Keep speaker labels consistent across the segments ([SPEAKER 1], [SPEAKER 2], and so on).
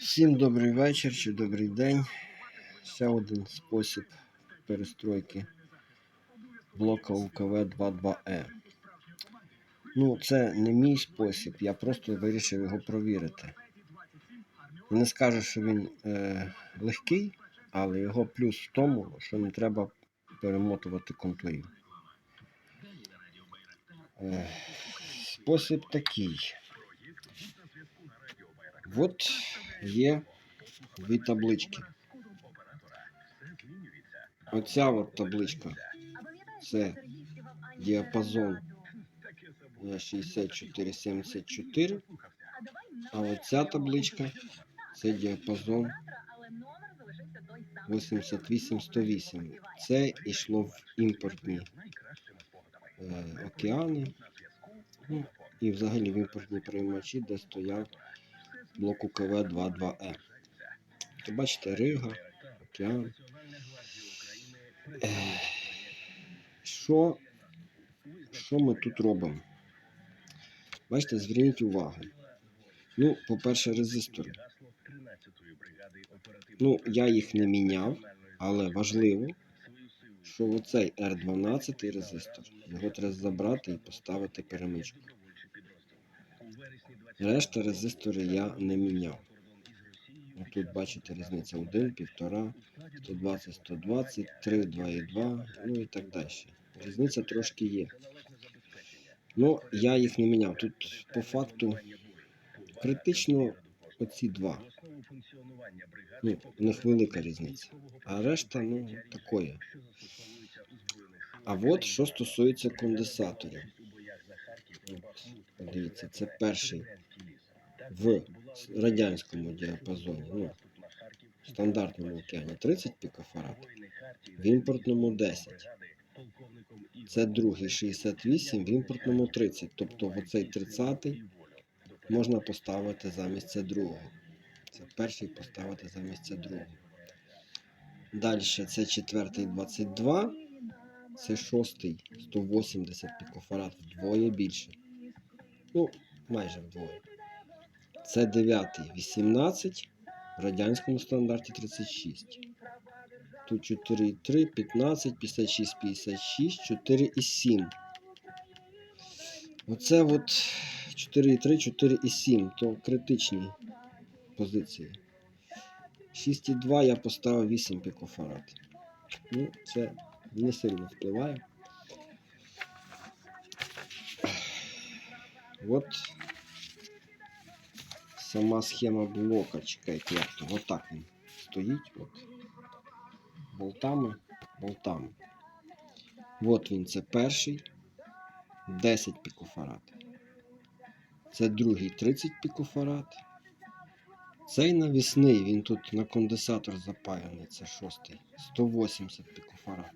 [SPEAKER 1] Всім добрий вечір чи добрий день. Ще один спосіб перестройки блока УКВ 22E. Ну, це не мій спосіб, я просто вирішив його провірити. Не скажу, що він е, легкий, але його плюс в тому, що не треба перемотувати контурів. Е, спосіб такий. От є дві таблички. Оця от табличка це діапазон е, 64-74, а оця табличка це діапазон 88-108. Це йшло в імпортні е, океани. Ну, і взагалі в імпортні приймачі, де стояв блок УКВ 22Е. То бачите, Рига, океан. Що, що ми тут робимо? Бачите, зверніть увагу. Ну, по-перше, резистори. Ну, я їх не міняв, але важливо, що оцей R12 резистор. Його треба забрати і поставити перемичку. Решта резистори я не міняв. Тут бачите різниця 1, 1,5, 120, 120, 3, 2,2, ну і так далі. Різниця трошки є. Ну, я їх не міняв. Тут по факту критично оці два. Ну, у них велика різниця. А решта, ну, такое. А от що стосується конденсаторів. От, подивіться, це перший в радянському діапазоні, ну, в стандартному океані 30 пікофарад, в імпортному 10. Це другий 68, в імпортному 30. Тобто оцей 30 можна поставити замість це другого. Це перший поставити замість це другого. Далі це четвертий 22, це шостий 180 пікофарад, вдвоє більше. Ну, майже вдвоє. Це 9 18, в радянському стандарті 36. Тут 4,3, 15, 56, 56, 4,7. Оце от 4,3, 4,7, то критичні позиції. 6,2 я поставив 8 пікофарад. Ну, це не сильно впливає. От сама схема блока, чекайте, як то. Отак він стоїть. От. Болтами, болтами. От він, це перший 10 пікофарад. Це другий 30 пікофарад. Цей навісний, він тут на конденсатор запаяний, це шостий. 180 пікофарад.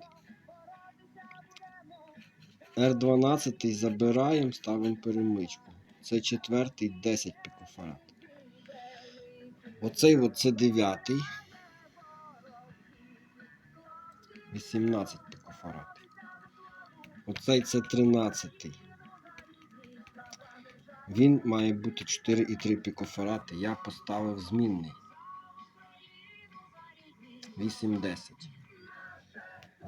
[SPEAKER 1] R12 забираємо, ставимо перемичку. Це четвертий 10 пікофарад. Оцей от це дев'ятий. 18 пікофарад. Оцей це 13. Він має бути 4,3 пікофарад. Я поставив змінний. 8,10.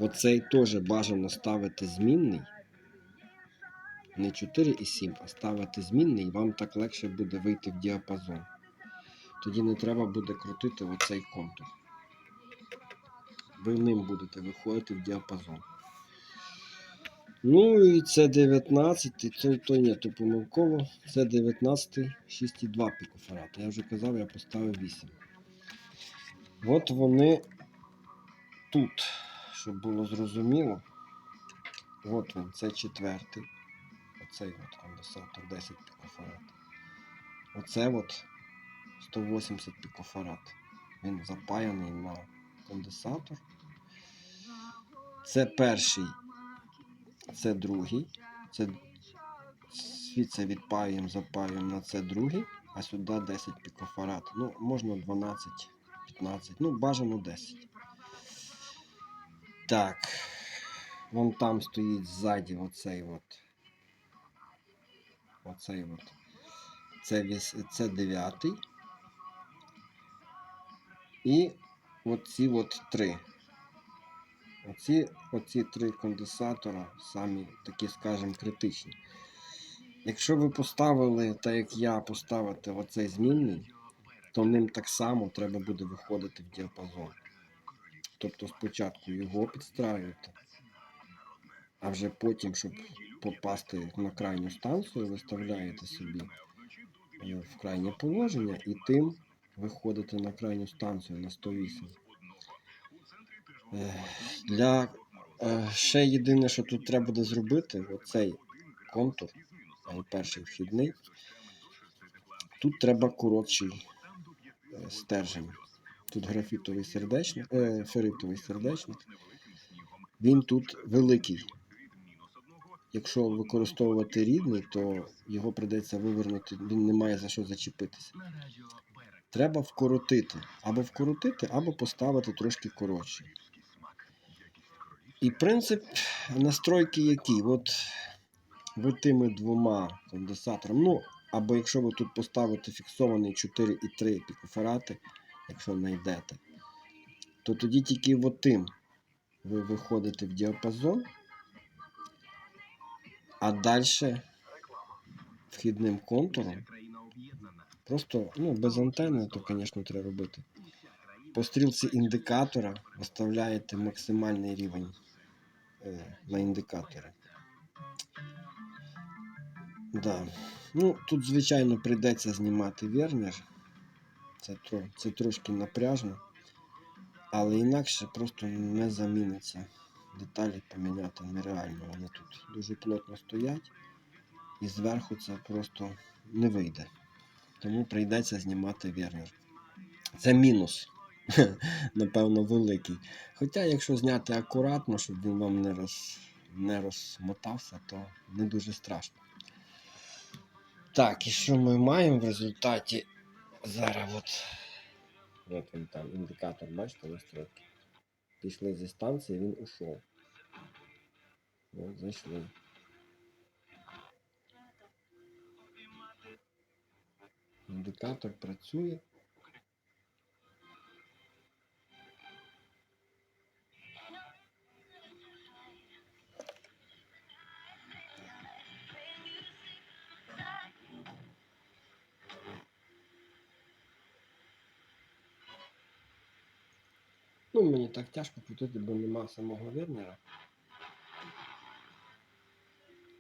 [SPEAKER 1] Оцей теж бажано ставити змінний. Не 4,7, а ставити змінний, і вам так легше буде вийти в діапазон. Тоді не треба буде крутити оцей контур. Ви ним будете виходити в діапазон. Ну і це 19, це то ні, то помилково. Це 19, 6,2 пікофарад. Я вже казав, я поставив 8. От вони тут, щоб було зрозуміло. От він, це четвертий. Оцей от конденсатор 10 пікофарад. Оце от 180 пікофарад. Він запаяний на конденсатор. Це перший, це другий. Це звідси відпаюємо, запаюємо на це другий, а сюди 10 пікофарад. Ну, можна 12, 15, ну бажано 10. Так. Вон там стоїть ззаді оцей от. Оцей от. Це, це дев'ятий. І оці от три. Оці, оці три конденсатора самі такі, скажімо, критичні. Якщо ви поставили, так як я поставити оцей змінний, то ним так само треба буде виходити в діапазон. Тобто спочатку його підстраюєте, а вже потім, щоб попасти на крайню станцію, виставляєте собі в крайнє положення і тим виходите на крайню станцію на 108. Е, Для е, ще єдине, що тут треба буде зробити, оцей контур, перший вхідний. Тут треба коротший е, стержень. Тут графітовий сердечник, е, ферритовий сердечник. Він тут великий. Якщо використовувати рідний, то його придеться вивернути, він не має за що зачепитися. Треба вкоротити. Або вкоротити, або поставити трошки коротше. І принцип настройки який? От ви тими двома конденсаторами, ну, або якщо ви тут поставите фіксований 4,3 пікофарати, якщо знайдете, то тоді тільки от ви виходите в діапазон, а далі вхідним контуром, просто ну, без антени, то, звісно, треба робити. По стрілці індикатора виставляєте максимальний рівень е, на індикаторі. Да. Ну, тут, звичайно, прийдеться знімати вернір. Це, це трошки напряжно, але інакше просто не заміниться. Деталі поміняти нереально. Вони тут дуже плотно стоять, і зверху це просто не вийде. Тому прийдеться знімати вернір. Це мінус. Напевно, великий. Хоча, якщо зняти акуратно, щоб він вам не, роз, не розмотався, то не дуже страшно. Так, і що ми маємо в результаті? Зараз от. От він там, індикатор, бачите, настройки. Пішли зі станції, він ушов. От, зайшли. Індикатор працює. Ну, мені так тяжко крутити, бо нема самого вернера.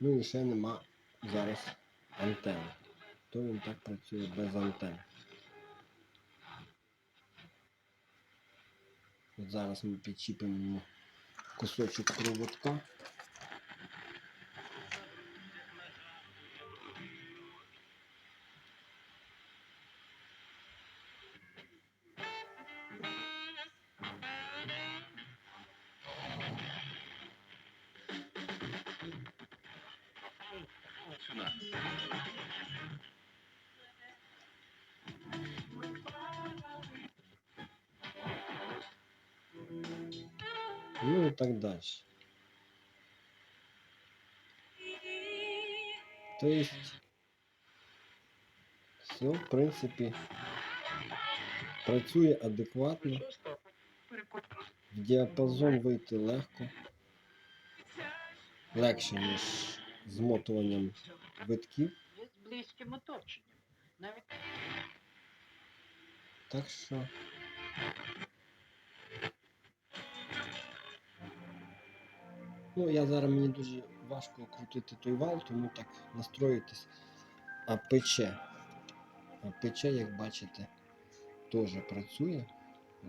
[SPEAKER 1] Ну і ще нема зараз антени. То він так працює без антен. От зараз ми підчіпимо кусочок проводка. Ну і так далі. Есть все, в принципі, працює адекватно. В діапазон вийти легко. Легше, ніж змотуванням витків.
[SPEAKER 2] З близьким оточенням. Навіть
[SPEAKER 1] Так що. Ну, я зараз мені дуже важко крутити той вал, тому так настроїтись. А пече. А пече, як бачите, теж працює.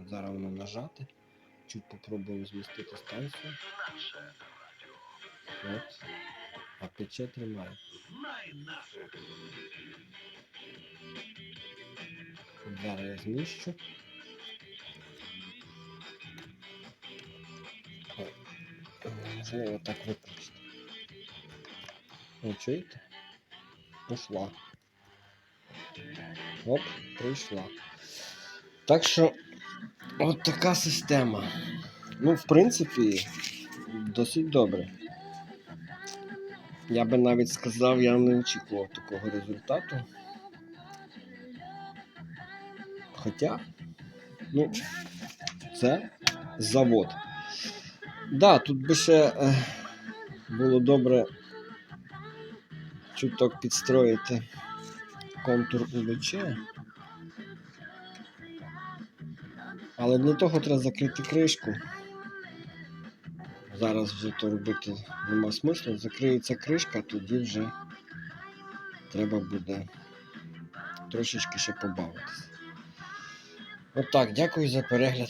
[SPEAKER 1] Зараз воно нажати. Чуть попробуємо змістити станцію. От. А пече тримає. Зараз я зміщу. Можливо, так виключити. О, чуєте? Пішла. Оп, прийшла. Так що, от така система. Ну, в принципі, досить добре. Я би навіть сказав, я не очікував такого результату. Хоча, Ну, це завод. Да, тут би ще е, було добре чуток підстроїти контур УВЧ. Але для того треба закрити кришку. Зараз вже то робити нема смислу. Закриється кришка, тоді вже треба буде трошечки ще побавитися. Отак, дякую за перегляд.